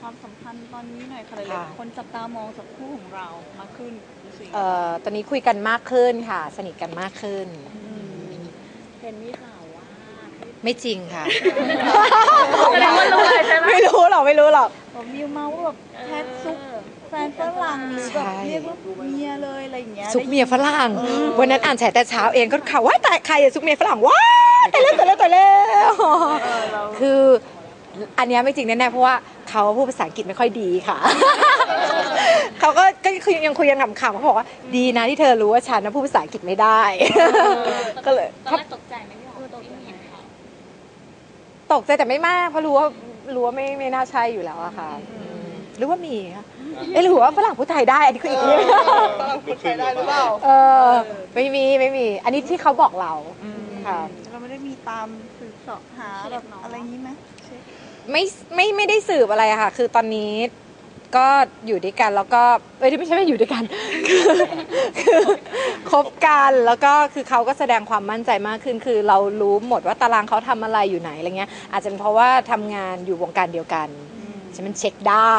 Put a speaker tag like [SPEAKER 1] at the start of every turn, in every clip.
[SPEAKER 1] ความสัมพันธ์ตอนนี้หน่อยค่ะหลาย
[SPEAKER 2] ค่ะ
[SPEAKER 1] ๆคนจับตามองจากคู่ของเรามากขึ้นรู้สึกยังไง
[SPEAKER 2] เอ่อตอนนี้คุยกันมากขึ้นค่ะ สนิทกันมากขึ้น
[SPEAKER 1] มเห็นมีข่าวว่า
[SPEAKER 2] ไม่จริงค่ะ
[SPEAKER 1] แสดงว่ารู้เลยใช่ไหม
[SPEAKER 2] ไม่รู้หรอกไม่รู้หรอก
[SPEAKER 1] ผมมีเมาส์ว่าแบบแพทซุกแฟนฝรั่งหรือแบบ
[SPEAKER 2] ใช่
[SPEAKER 1] เรียกว่าเมียเลยอะไรอย่างเงี้ย
[SPEAKER 2] ซุกเมียฝรั่ง
[SPEAKER 1] เออ
[SPEAKER 2] วันนั้นอ่านแฉแต่เช้าเองก็ข่าวว่าตายใครอะซุกเมียฝรั่งว้ายตายแล้วตายแล้วตายแล้ว
[SPEAKER 1] เออเรา
[SPEAKER 2] คือ อันเนี้ยไม่จริงแน่ๆเพราะว่าเขาพูดภาษาอังกฤษไม่ค่อยดีค่ะ เขาก็ก็คือยังคุยกันขำๆเขาบอกว่าดีนะที่เธอรู้ว่าฉันนะพูดภาษาอังกฤษไม่ได้ ก็เลย
[SPEAKER 3] ตอนแรกตกใจไหมพี่หอมตกใจไหมคะ
[SPEAKER 2] ตกใจแต่ไม่มากเพราะรู้ว่ารู้ว่าไม่ไม่น่าใช่อยู่แล้วอะค่ะหรือว่ามีคะเอ๊ะหรือว่าฝรั่งพูดไทยได้อันนี้คืออีกเรื่อง
[SPEAKER 1] ฝรั่งพูดไทยได้หรือเปล่า
[SPEAKER 2] เออไม่มีไม่มี อันนี้ที่เขาบอกเราค่ะ
[SPEAKER 1] เราไม่ได้มีตาม สืบเสอบหาแบบอะไรอย่างนี้ไหมเช็ค
[SPEAKER 2] ไม่ไม่ไม่ได้สืบอะไรอะค่ะ คือตอนนี้ก็อยู่ด้วยกันแล้วก็เอ้ยไม่ใช่ไม่อยู่ด้วยกัน คือคือคบกันแล้วก็คือเขาก็แสดงความมั่นใจมากขึ้น คือเรารู้หมดว่าตารางเขาทำอะไรอยู่ไหนอะไรเงี้ย อาจจะเป็นเพราะว่าทำงานอยู่วงการเดียวกันฉันมันเช็คได้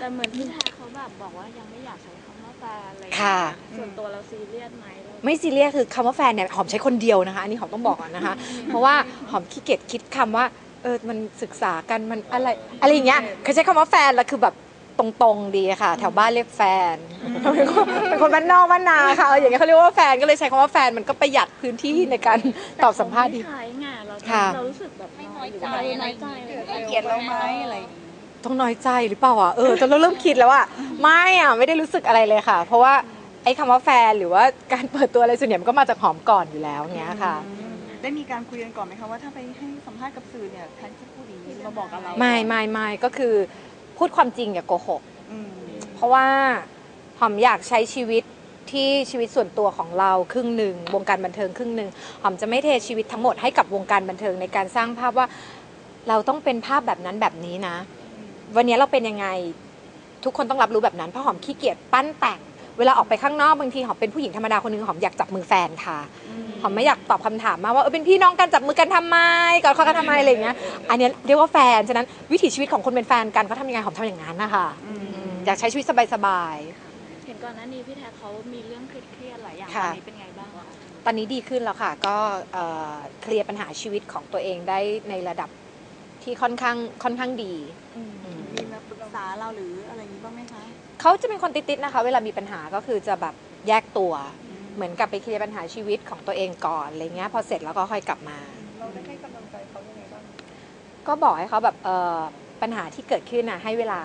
[SPEAKER 3] แต่เหมือนพี่แทนเขาแบบบอกว่ายังไม่อยากใช้คำว่าแฟนอะไรอย่างเงี้ย
[SPEAKER 2] ค่ะ
[SPEAKER 3] ส่วนตัวเราซีเรียสไหมเรา
[SPEAKER 2] ไม่ซีเรียสคือคำว่าแฟนเนี่ยหอมใช้คนเดียวนะคะอันนี้หอมต้องบอกก่อนนะคะ เพราะว่าหอมขี้เกียจคิดคำว่าเออมันศึกษากันมันอะไรอะไรอย่างเงี้ยเคยใช้คำว่าแฟนแล้วคือแบบตรงๆดีค่ะ แถวบ้านเรียกแฟนเป็นคนเป็นคนบ้านนอกบ้านนาค่ะเอออย่างเงี้ยเขาเรียกว่าแฟนก็เลยใช้คำว่าแฟนมันก็ประหยัดพื้นที่ในการตอบสัมภาษณ์ดี
[SPEAKER 3] แต่เขไม่ใช้ไงเรา
[SPEAKER 2] ค่ะ
[SPEAKER 3] เรารู้สึกแบบไม่น้อยใจ
[SPEAKER 1] อะไร
[SPEAKER 3] น้อยใจ
[SPEAKER 1] เกลียดเราไหมอะไรอย่างงี้
[SPEAKER 2] ต้องน้อยใจหรือเปล่าอะเออจนเราเริ่มคิดแล้วอะไม่อะไม่ได้รู้สึกอะไรเลยค่ะ เพราะว่าไอ้คำว่าแฟนหรือว่าการเปิดตัวอะไรส่วนใหญ่มันก็มาจากหอมก่อนอยู่แล้วเงี้ยค่ะ
[SPEAKER 1] ได้มีการคุยกันก่อนไหมคะว่าถ้าไปให้สัมภาษณ์กับสื่อเนี่ยแพทจะพูดอย่างนี้มาบอกกับเรา
[SPEAKER 2] ไม่ไม่ไม่ก็คือพูดความจริงอย่าโกหก
[SPEAKER 1] อืม
[SPEAKER 2] เพราะว่าหอมอยากใช้ชีวิตที่ชีวิตส่วนตัวของเราครึ่งหนึ่งวงการบันเทิงครึ่งหนึ่งหอมจะไม่เทชีวิตทั้งหมดให้กับวงการบันเทิงในการสร้างภาพว่าเราต้องเป็นภาพแบบนั้นแบบนี้นะ วันนี้เราเป็นยังไงทุกคนต้องรับรู้แบบนั้นเพราะหอมขี้เกียจปั้นแต่ง เวลาออกไปข้างนอกบางทีหอมเป็นผู้หญิงธรรมดาคนหนึงหอมอยากจับมือแฟนค่ะหอมไม่อยากตอบคำถามมากว่าเออเป็นพี่น้องกันจับมือกันทำไมกอดคอกันทำไมอะไรอย่างเงี้ยอันเนี้ยเรียกว่าแฟนฉะนั้นวิถีชีวิตของคนเป็นแฟนกันเขาทำยังไงหอมทำอย่างนั้นนะคะอืมอยากใช้ชีวิตสบาย
[SPEAKER 3] เห็นก่อนหน้านี้พี่แทนเขามีเรื่องเครียดๆหลายอย่างต
[SPEAKER 2] ค่ะ
[SPEAKER 3] อนนี้เป็นไงบ้างคะ
[SPEAKER 2] ๆตอนนี้ดีขึ้นแล้วค่ะ ก็เอ่อเคลียร์ปัญหาชีวิตของตัวเองได้ในระดับที่ค่อนข้างค่อนข้างดี
[SPEAKER 1] มีมาปรึกษาเราหรืออะไรอย่างนี้บ้างไหมคะ
[SPEAKER 2] เขาจะเป็นคนติดๆนะคะ เวลามีปัญหาก็คือจะแบบแยกตัว เหมือนกับไปเคลียร์ปัญหาชีวิตของตัวเองก่อนอะไรเงี้ยพอเสร็จแล้วก็ค่อยกลับมา
[SPEAKER 1] เราได้ให้กำลังใจเขายังไงบ้าง
[SPEAKER 2] ก็บอกให้เขาแบบเออปัญหาที่เกิดขึ้นนะให้เวลา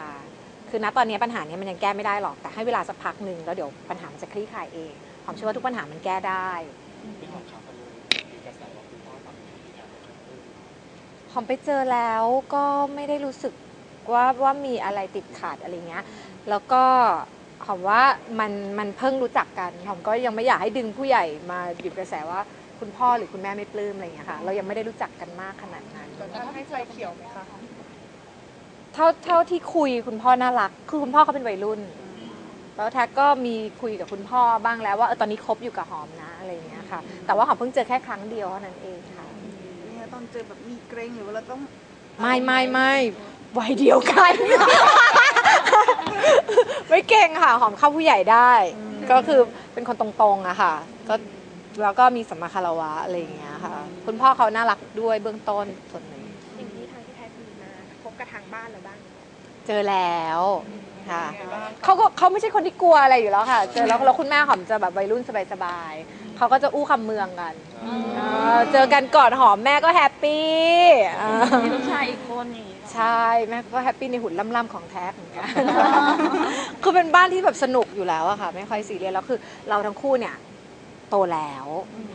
[SPEAKER 2] คือณตอนนี้ปัญหาเนี้ยมันยังแก้ไม่ได้หรอกแต่ให้เวลาสักพักหนึ่งแล้วเดี๋ยวปัญหามันจะคลี่คลายเองหอมเชื่อว่าทุกปัญหามันแก้ได้
[SPEAKER 4] พี่หอมครับมันมีกระแสว่าคุณพ่อฝั่งนี้พี่แทนเป็นคนพูด
[SPEAKER 2] หอมไปเจอแล้วก็ไม่ได้รู้สึก ว่าว่ามีอะไรติดขัดอะไรเงี้ย แล้วก็หอมว่ามันมันเพิ่งรู้จักกันหอมก็ยังไม่อยากให้ดึงผู้ใหญ่มาหยุดกระแสว่าคุณพ่อหรือคุณแม่ไม่ปลื้มอะไรเงี้ยค่ะ เรายังไม่ได้รู้จักกันมากขนาดนั้น
[SPEAKER 1] แล้วให้ไฟเขียวไหมคะ
[SPEAKER 2] เท่าเท่าที่คุยคุณพ่อน่ารัก คือคุณพ่อเขาเป็นวัยรุ่น แล้วแท็กก็มีคุยกับคุณพ่อบ้างแล้วว่าเออตอนนี้คบอยู่กับหอมนะอะไรอย่างเงี้ยค่ะ แต่ว่าหอมเพิ่งเจอแค่ครั้งเดียวเท่านั้นเองค่ะ
[SPEAKER 1] เนี่ยตอนเจอแบบมีเกรงหรือว่าเราต้อง
[SPEAKER 2] ไม่ไม่ไม่ วัยเดียวกัน ไม่เก่งค่ะ หอมเข้าผู้ใหญ่ได้ ก็คือเป็นคนตรงๆอะค่ะ ก็แล้วก็มีสัมมาคารวะอะไรอย่างเงี้ยค่ะ คุณพ่อเขาน่ารักด้วยเบื้องต้นส่วนหนึ่ง
[SPEAKER 3] อย่างนี้ทางที่แท้มีมาพบกับทางบ้านเราบ้าง
[SPEAKER 2] เจอแล้วค่ะเขาก็เขาไม่ใช่คนที่กลัวอะไรอยู่แล้วค่ะ เจอแล้วแล้วคุณแม่หอมจะแบบวัยรุ่นสบายๆเขาก็จะอู้คำเมืองกันเออเจอกันก่อนหอมแม่ก็แฮปปี้เออ
[SPEAKER 3] มีลูกชายอีกคนอย่างนี้
[SPEAKER 2] ใช่แม่ก็แฮปปี้ในหุ่นล่ำๆของแท็กเหมือนกันคือเป็นบ้านที่แบบสนุกอยู่แล้วอะค่ะ ไม่ค่อยซีเรียสแล้วคือเราทั้งคู่เนี่ยโตแล้ว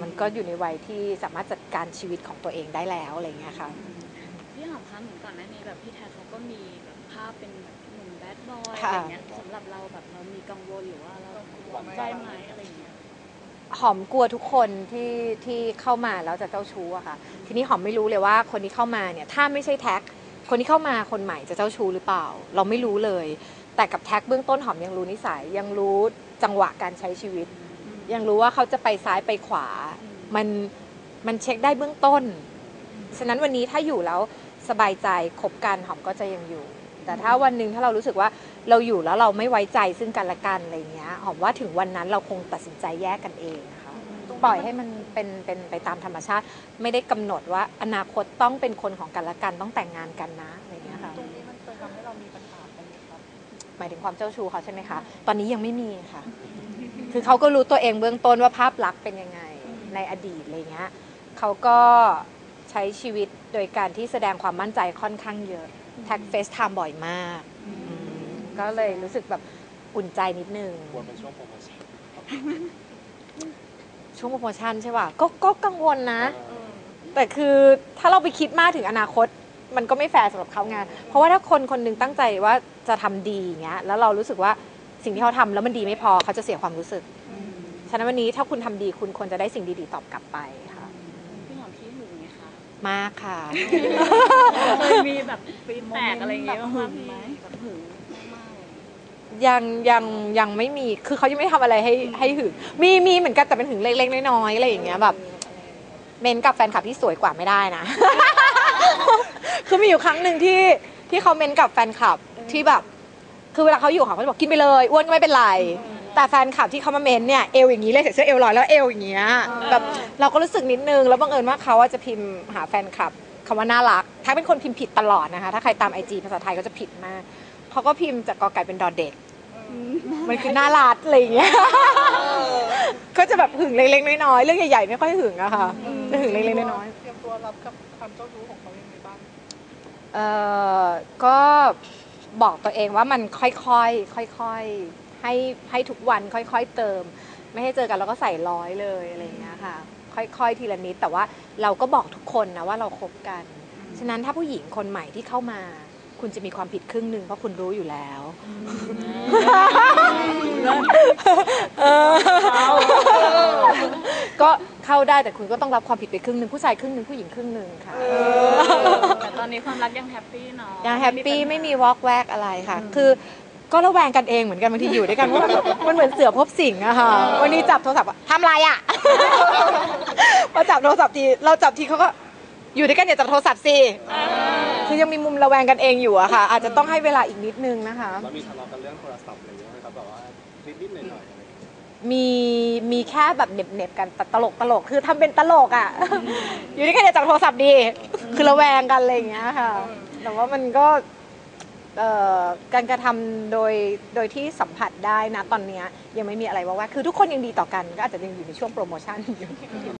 [SPEAKER 2] มันก็อยู่ในวัยที่สามารถจัดการชีวิตของตัวเองได้แล้วอะไรอย่างเงี้ยค่ะ
[SPEAKER 3] พี่หอมคะเหมือนก่อนหน้านี้แบบพี่แทนเขาก็มีแบบภาพเป็นแบบหนุ่มแบดบอย
[SPEAKER 2] ค่ะ
[SPEAKER 3] อะไรเงี้ยสำหรับเราแบบเรามีกังวลหรือว่าเราหวั่นใจไหมอะไรอย่างเงี้ย
[SPEAKER 2] หอมกลัวทุกคนที่ที่เข้ามาแล้วจะเจ้าชู้อะค่ะ ทีนี้หอมไม่รู้เลยว่าคนที่เข้ามาเนี่ย ถ้าไม่ใช่แท็ก คนที่เข้ามาคนใหม่จะเจ้าชู้หรือเปล่า เราไม่รู้เลย แต่กับแท็กเบื้องต้นหอมยังรู้นิสัยยังรู้จังหวะการใช้ชีวิต ยังรู้ว่าเขาจะไปซ้ายไปขวา มันมันเช็คได้เบื้องต้น ฉะนั้นวันนี้ถ้าอยู่แล้วสบายใจคบกันหอมก็จะยังอยู่ แต่ถ้าวันหนึ่งถ้าเรารู้สึกว่าเราอยู่แล้วเราไม่ไว้ใจซึ่งกันและกันอะไรเงี้ยหอมว่าถึงวันนั้นเราคงตัดสินใจแยกกันเองนะคะ ปล่อยให้มันเป็นเป็นไปตามธรรมชาติ ไม่ได้กำหนดว่าอนาคตต้องเป็นคนของกันและกันต้องแต่งงานกันนะอะไรเงี้ยค่ะ
[SPEAKER 1] ตรงนี้มันเคยทำให้เรามีปัญหากันไหมครับ
[SPEAKER 2] หมายถึงความเจ้าชู้เขาใช่ไหมคะตอนนี้ยังไม่มีค่ะ คือเขาก็รู้ตัวเองเบื้องต้นว่าภาพลักษณ์เป็นยังไงในอดีตอะไรเงี้ยเขาก็ใช้ชีวิตโดยการที่แสดงความมั่นใจค่อนข้างเยอะแท็กเฟซไทม์บ่อยมากอืมก็เลยรู้สึกแบบอุ่นใจนิดนึง
[SPEAKER 4] กลัวเป็นช่วงโปรโมชั่น
[SPEAKER 2] ช่วงโปรโมชั่นใช่ป่ะก็ก็กังวลนะ แต่คือถ้าเราไปคิดมากถึงอนาคต มันก็ไม่แฟร์สำหรับเขาไงเพราะว่าถ้าคนคนหนึงตั้งใจว่าจะทำดีอย่างเงี้ยแล้วเรารู้สึกว่าสิ่งที่เขาทำแล้วมันดีไม่พอเขาจะเสียความรู้สึก ฉะนั้นวันนี้ถ้าคุณทำดีคุณควรจะได้สิ่งดีๆตอบกลับไปค่ะ
[SPEAKER 3] พี่หอมพี่หึงไหมคะ
[SPEAKER 2] มากค่ะ
[SPEAKER 3] เคยมีแบบปีแปลกอะไรอย่างเงี้ยบ้างไหมพี่แบบหึงมากๆเลย
[SPEAKER 2] ยังยังยังไม่มี คือเขายังไม่ทำอะไรให้ให้หึงมีมีเหมือนกันแต่เป็นหึงเล็กๆน้อยๆอะไรอย่างเงี้ยแบบ เมนกับแฟนคลับที่สวยกว่าไม่ได้นะ คือมีอยู่ครั้งหนึ่งที่ที่เขาเมนกับแฟนคลับที่แบบ คือเวลาเขาอยู่ค่ะเขาจะบอกกินไปเลยอ้วนก็ไม่เป็นไร แต่แฟนคลับที่เขามาเมนเนี่ยเอวอย่างนี้เลยใส่เสื้อเอวลอยแล้วเอวอย่างเงี้ยแบบเราก็รู้สึกนิดนึงแล้วบังเอิญว่าเขาอะจะพิมพ์หาแฟนคลับคำว่าน่ารักถ้าเป็นคนพิมพ์ผิดตลอดนะคะ ถ้าใครตามไอจีภาษาไทยก็จะผิดมากเขาก็พิมพ์จากกอไก่เป็นดอเด็ก มันคือน่ารักอะไรอย่างเงี้ยก็จะแบบหึงเล็กๆน้อยๆเรื่องใหญ่ๆไม่ค่อยหึงอะค่ะจะหึงเล็กๆน้อย
[SPEAKER 1] เตรียมตัวรับกับความเจ้าชู้ของเขายังไงบ้าง
[SPEAKER 2] ๆเอ่อก็บอกตัวเองว่ามันค่อยๆค่อยๆให้ให้ทุกวันค่อยๆเติม ไม่ให้เจอกันแล้วก็ใส่ร้อยเลยอะไรอย่างเงี้ยค่ะ ค่อยๆทีละนิดแต่ว่าเราก็บอกทุกคนนะว่าเราคบกัน ฉะนั้นถ้าผู้หญิงคนใหม่ที่เข้ามา คุณจะมีความผิดครึ่งหนึ่งเพราะคุณรู้อยู่แล้วเออก็เข้าได้แต่คุณก็ต้องรับความผิดไปครึ่งหนึ่งผู้ชายครึ่งหนึ่งผู้หญิงครึ่งหนึ่งค่ะ
[SPEAKER 3] แต่ตอนนี้ความรักยังแฮปปี้เนาะ
[SPEAKER 2] ยังแฮปปี้ไม่มีวอกแวกอะไรค่ะ คือก็ระแวงกันเองเหมือนกันบางทีอยู่ด้วยกันว่ามันมันเหมือนเสือพบสิงอะค่ะวันนี้จับโทรศัพท์อะทำไรอะพอจับโทรศัพท์ทีเราจับทีเขาก็อยู่ด้วยกันอย่าจับโทรศัพท์สิ คือยังมีมุมระแวงกันเองอยู่อะค่ะ อาจจะต้องให้เวลาอีกนิดนึงนะคะ
[SPEAKER 4] แล้วมีทะเลาะกันเรื่องโทรศัพท์อะไรอย่างเงี้ยไหมครับแบบว่านิดๆหน่อยๆอะไรอย่างเงี้ย
[SPEAKER 2] มีมีแค่แบบเหน็บเน็บๆกันแต่ตลกตลกคือทำเป็นตลกอะ อยู่ด้วยกันอย่าจับโทรศัพท์ดี คือระแวงกันอะไรอย่างเงี้ยค่ะ แต่ว่ามันก็เอ่อการกระทำโดยโดยที่สัมผัสได้นะตอนเนี้ยยังไม่มีอะไรว่าว่าคือทุกคนยังดีต่อกันก็อาจจะยังอยู่ในช่วงโปรโมชั่นอยู่